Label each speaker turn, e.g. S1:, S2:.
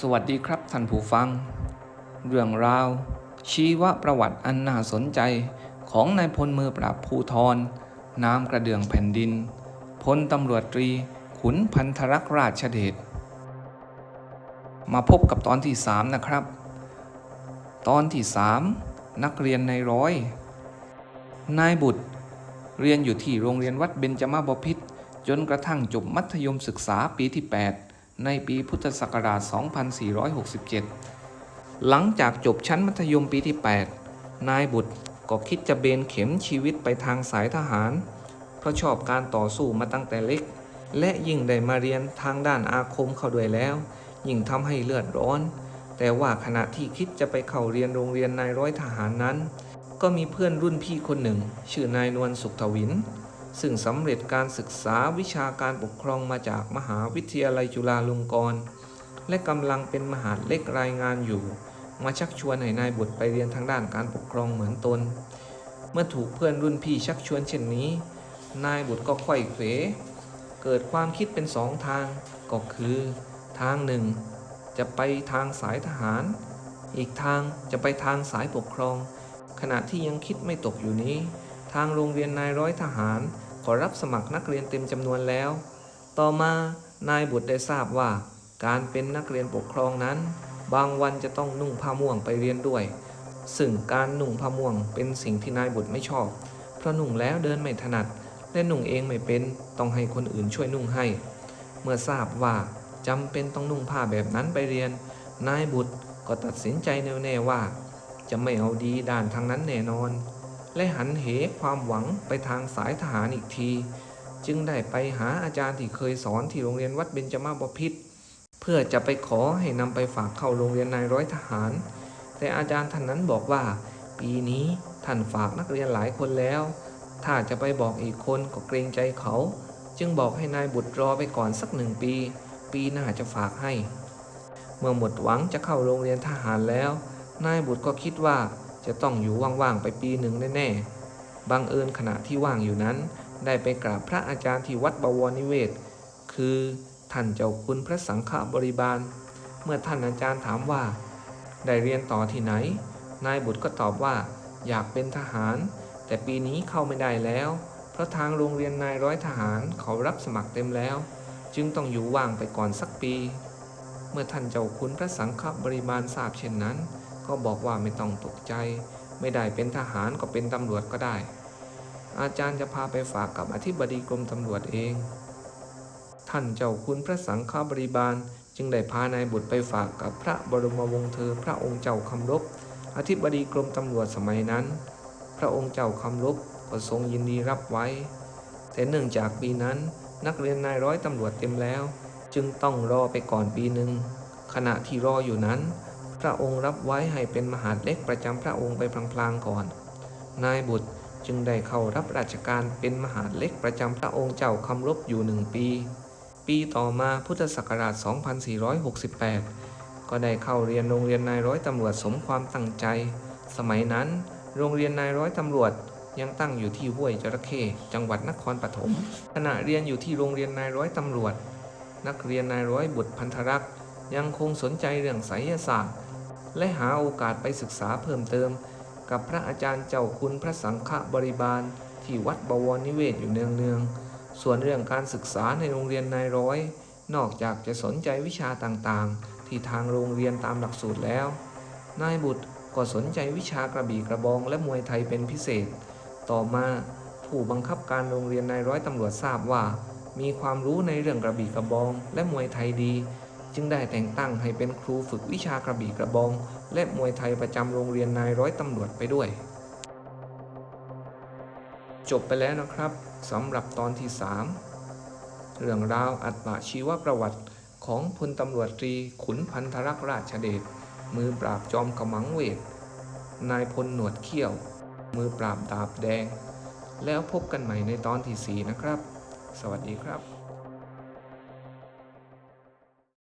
S1: สวัสดีครับท่านผู้ฟัง เรื่องราว ชีวประวัติอันน่าสนใจของนายพลมือปราบภูทรนามกระเดื่องแผ่นดิน พลตำรวจตรีขุนพันธรักราชเดชมาพบกับตอนที่ 3 นะครับ ตอนที่ 3 นักเรียนในร้อย นายบุตร เรียนอยู่ที่โรงเรียนวัดเบญจมาบพิตรจนกระทั่งจบมัธยมศึกษาปีที่ 8 ในปีพุทธศักราช 2467 หลังจากจบชั้นมัธยมปีที่ 8 นายบุตรก็คิดจะเบนเข็มชีวิตไปทางสายทหาร เพราะชอบการต่อสู้มาตั้งแต่เล็ก และยิ่งได้มาเรียนทางด้านอาคมเข้าด้วยแล้ว ยิ่งทำให้เลือดร้อน แต่ว่าขณะที่คิดจะไปเข้าเรียนโรงเรียนนายร้อยทหารนั้น ก็มีเพื่อนรุ่นพี่คนหนึ่ง ชื่อนายนวลสุขทวิน ซึ่งสำเร็จการศึกษาวิชาการปกครองมาจากมหาวิทยาลัยจุฬาลงกรณ์และกำลังเป็นมหาเล็กรายงานอยู่ มาชักชวนให้นายบุตรไปเรียนทางด้านการปกครองเหมือนตน เมื่อถูกเพื่อนรุ่นพี่ชักชวนเช่นนี้ นายบุตรก็ค่อยเขวเกิดความคิดเป็นสองทางก็คือ ทางหนึ่ง จะไปทางสายทหาร อีกทางจะไปทางสายปกครอง ขณะที่ยังคิดไม่ตกอยู่นี้ ทางโรงเรียนนายร้อยทหาร ขอรับสมัครนักเรียนเต็มจำนวนแล้ว ต่อมานายบุตรได้ทราบว่า การเป็นนักเรียนปกครองนั้น บางวันจะต้องนุ่งผ้าม่วงไปเรียนด้วย ซึ่งการนุ่งผ้าม่วงเป็นสิ่งที่นายบุตรไม่ชอบ เพราะนุ่งแล้วเดินไม่ถนัด และนุ่งเองไม่เป็นต้องให้คนอื่นช่วยนุ่งให้ เมื่อทราบว่าจำเป็นต้องนุ่งผ้าแบบนั้นไปเรียน นายบุตรก็ตัดสินใจแน่วแน่ว่า จะไม่เอาดีด้านทางนั้นแน่นอน และหันเหความหวังไปทางสายทหารอีกที จึงได้ไปหาอาจารย์ที่เคยสอนที่โรงเรียนวัดเบญจมาบพิตรเพื่อจะไปขอให้นำไปฝากเข้าโรงเรียนนายร้อยทหาร แต่อาจารย์ท่านนั้นบอกว่า ปีนี้ท่านฝากนักเรียนหลายคนแล้ว ถ้าจะไปบอกอีกคนก็เกรงใจเขา จึงบอกให้นายบุตรรอไปก่อนสักหนึ่งปี ปีหน้าจะฝากให้ เมื่อหมดหวังจะเข้าโรงเรียนทหารแล้ว นายบุตรก็คิดว่า จะต้องอยู่ว่างๆไปปีหนึ่งแน่ๆบังเอิญขณะที่ว่างอยู่นั้น ได้ไปกราบพระอาจารย์ที่วัดบวรนิเวศ คือท่านเจ้าคุณพระสังฆบริบาล เมื่อท่านอาจารย์ถามว่า ได้เรียนต่อที่ไหน นายบุตรก็ตอบว่า อยากเป็นทหาร แต่ปีนี้เข้าไม่ได้แล้ว เพราะทางโรงเรียนนายร้อยทหารเขารับสมัครเต็มแล้ว จึงต้องอยู่ว่างไปก่อนสักปี เมื่อท่านเจ้าคุณพระสังฆบริบาลทราบเช่นนั้น ก็บอกว่าไม่ต้องตกใจ ไม่ได้เป็นทหารก็เป็นตำรวจก็ได้ อาจารย์จะพาไปฝากกับอธิบดีกรมตำรวจเอง ท่านเจ้าคุณพระสังฆบริบาล จึงได้พานายบุตรไปฝากกับพระบรมวงศ์เธอพระองค์เจ้าคำรบอธิบดีกรมตำรวจสมัยนั้น พระองค์เจ้าคำรบก็ทรงยินดีรับไว้ แต่เนื่องจากปีนั้นนักเรียนนายร้อยตำรวจเต็มแล้ว จึงต้องรอไปก่อนปีหนึ่งขณะที่รออยู่นั้น พระองค์รับไว้ให้เป็นมหาดเล็กประจำพระองค์ไปพลางๆก่อน นายบุตรจึงได้เข้ารับราชการเป็นมหาดเล็กประจำพระองค์เจ้าคำรบอยู่หนึ่งปี ปีต่อมาพุทธศักราช 2468 ก็ได้เข้าเรียนโรงเรียนนายร้อยตำรวจสมความตั้งใจ สมัยนั้น โรงเรียนนายร้อยตำรวจยังตั้งอยู่ที่ห้วยจระเข้จังหวัดนครปฐมขณะเรียนอยู่ที่โรงเรียนนายร้อยตำรวจ นักเรียนนายร้อยบุตรพันธรักษ์ยังคงสนใจเรื่องไสยศาสตร์ และหาโอกาสไปศึกษาเพิ่มเติม กับพระอาจารย์เจ้าคุณพระสังฆบริบาล ที่วัดบวรนิเวศอยู่เนืองๆ ส่วนเรื่องการศึกษาในโรงเรียนนายร้อย นอกจากจะสนใจวิชาต่างๆ ที่ทางโรงเรียนตามหลักสูตรแล้ว นายบุตรก็สนใจวิชากระบี่กระบองและมวยไทยเป็นพิเศษ ต่อมาผู้บังคับการโรงเรียนนายร้อยตำรวจทราบว่า มีความรู้ในเรื่องกระบี่กระบองและมวยไทยดี จึงได้แต่งตั้งให้เป็นครูฝึกวิชากระบี่กระบอง และมวยไทยประจำโรงเรียนนายร้อยตำรวจไปด้วย จบไปแล้วนะครับสำหรับตอนที่ 3 เรื่องราวอัตมาชีวประวัติของพลตำรวจตรีขุนพันธรักษ์ราชเดชมือปราบจอมขมังเวท นายพลหนวดเขี้ยว มือปราบดาบแดง แล้วพบกันใหม่ในตอนที่ 4 นะครับ สวัสดีครับ